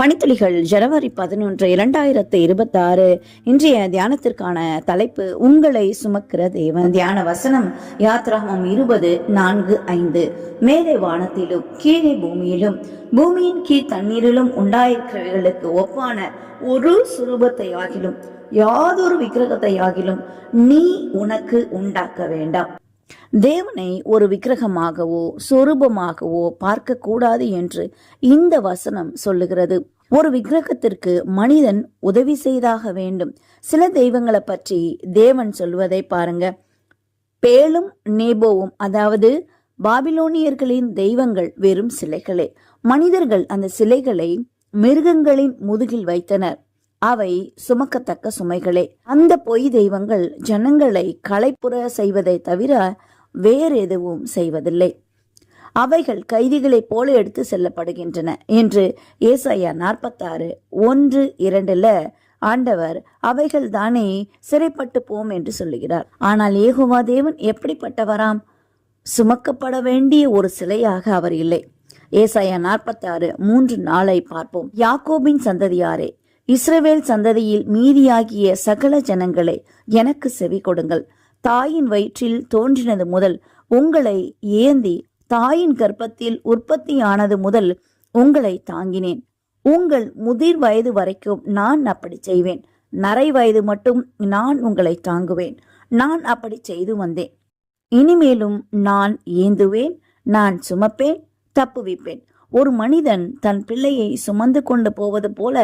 பணித்துளிகள் ஜனவரி பதினொன்று இரண்டாயிரத்து இருபத்தி ஆறு இன்றைய தியானத்திற்கான தலைப்பு உங்களை சுமக்கிற தேவன். தியான வசனம் யாத்ராமம் இருபது நான்கு ஐந்து. மேலே வானத்திலும் கீழே பூமியிலும் பூமியின் கீழ் தண்ணீரிலும் உண்டாயிருக்கிறவர்களுக்கு ஒப்பான ஒரு சுரூபத்தை ஆகிலும் யாதொரு விக்கிரகத்தை ஆகிலும் நீ உனக்கு உண்டாக்க வேண்டாம். தேவனை ஒரு விக்கிரகமாகவோ சொரூபமாகவோ பார்க்க கூடாது என்று இந்த வசனம் சொல்லுகிறது. ஒரு விக்கிரகத்திற்கு மனிதன் உதவி செய்தாக வேண்டும். சில தெய்வங்களை பற்றி தேவன் சொல்வதை பாருங்க. பேலும் நேபோவும் அதாவது பாபிலோனியர்களின் தெய்வங்கள் வெறும் சிலைகளே. மனிதர்கள் அந்த சிலைகளை மிருகங்களின் முதுகில் வைத்தனர். அவை சுமக்கத்தக்க சுமைகளே. அந்த பொய் தெய்வங்கள் ஜனங்களை களைப்புற செய்வதை தவிர வேறு எதுவும் செய்வதில்லை. அவைகள் கைதிகளைப் போல எடுத்து செல்லப்படுகின்றன என்று ஏசாயா நாற்பத்தாறு ஒன்று இரண்டுல ஆண்டவர் அவைகள் தானே சிறைப்பட்டு போம் என்று சொல்லுகிறார். ஆனால் ஏகுவா தேவன் எப்படிப்பட்டவராம்? சுமக்கப்பட வேண்டிய ஒரு சிலையாக அவர் இல்லை. ஏசாயா நாற்பத்தாறு மூன்று நாளை பார்ப்போம். யாக்கோபின் சந்ததியாரே இஸ்ரவேல் சந்ததியில் மீதியாகிய சகல ஜனங்களை எனக்கு செவி கொடுங்கள் தாயின் வயிற்றில் தோன்றினது முதல் உங்களை ஏந்தி தாயின் கர்ப்பத்தில் உற்பத்தியானது முதல் உங்களை தாங்கினேன். உங்கள் முதிர் வயது வரைக்கும் நான் அப்படி செய்வேன். நரை வயது மட்டும் நான் உங்களை தாங்குவேன். நான் அப்படி செய்து வந்தேன். இனிமேலும் நான் ஏந்துவேன் நான் சுமப்பேன் தப்புவிப்பேன் ஒரு மனிதன் தன் பிள்ளையை சுமந்து கொண்டு போவது போல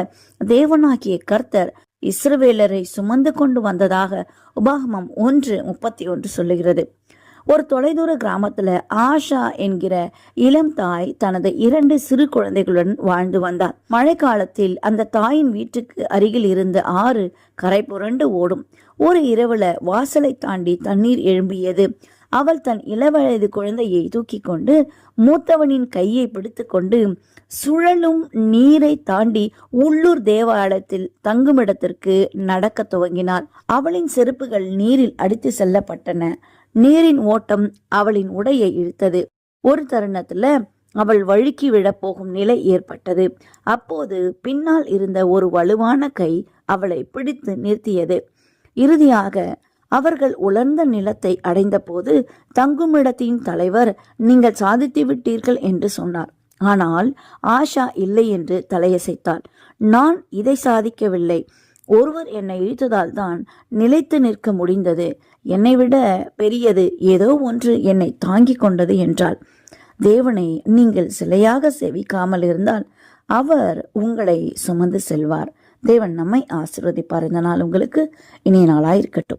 தேவனாகிய கர்த்தர் இஸ்ரவேலரை சுமந்து கொண்டு வந்ததாக உபாகமம் ஒன்று முப்பத்தி ஒன்று சொல்லுகிறது. ஒரு தொலைதூர கிராமத்தில் ஆஷா என்கிற இளம் தாய் தனது இரண்டு சிறு குழந்தைகளுடன் வாழ்ந்து வந்தார். மழை காலத்தில் அந்த தாயின் வீட்டுக்கு அருகில் இருந்த ஆறு கரை புரண்டு ஓடும். ஒரு இரவுல வாசலை தாண்டி தண்ணீர் எழும்பியது. அவள் தன் இளவயது குழந்தையை தூக்கி கொண்டு மூத்தவனின் கையை பிடித்துக்கொண்டு சுழலும் நீரை தாண்டி உள்ளூர் தேவாலயத்தில் தங்குமிடத்திற்கு நடக்க துவங்கினாள். அவளின் செருப்புகள் நீரில் அடித்து செல்லப்பட்டன. நீரின் ஓட்டம் அவளின் உடையை இழுத்தது. ஒரு தருணத்துல அவள் வழுக்கி விழப்போகும் நிலை ஏற்பட்டது. அப்போது பின்னால் இருந்த ஒரு வலுவான கை அவளை பிடித்து நிறுத்தியது. இறுதியாக அவர்கள் உலர்ந்த நிலத்தை அடைந்தபோது தங்குமிடத்தின் தலைவர் நீங்கள் சாதித்து விட்டீர்கள் என்று சொன்னார். ஆனால் ஆஷா இல்லை என்று தலையசைத்தாள். நான் இதை சாதிக்கவில்லை. ஒருவர் என்னை இழுத்ததால் தான் நிலைத்து நிற்க முடிந்தது. என்னை விட பெரியது ஏதோ ஒன்று என்னை தாங்கிக் கொண்டது என்றாள். தேவனை நீங்கள் சிலையாக செவிக்காமல் இருந்தால் அவர் உங்களை சுமந்து செல்வார். தேவன் நம்மை ஆசிர்வதிப்பார். இந்த நாள் உங்களுக்கு இனிய நாளாயிருக்கட்டும்.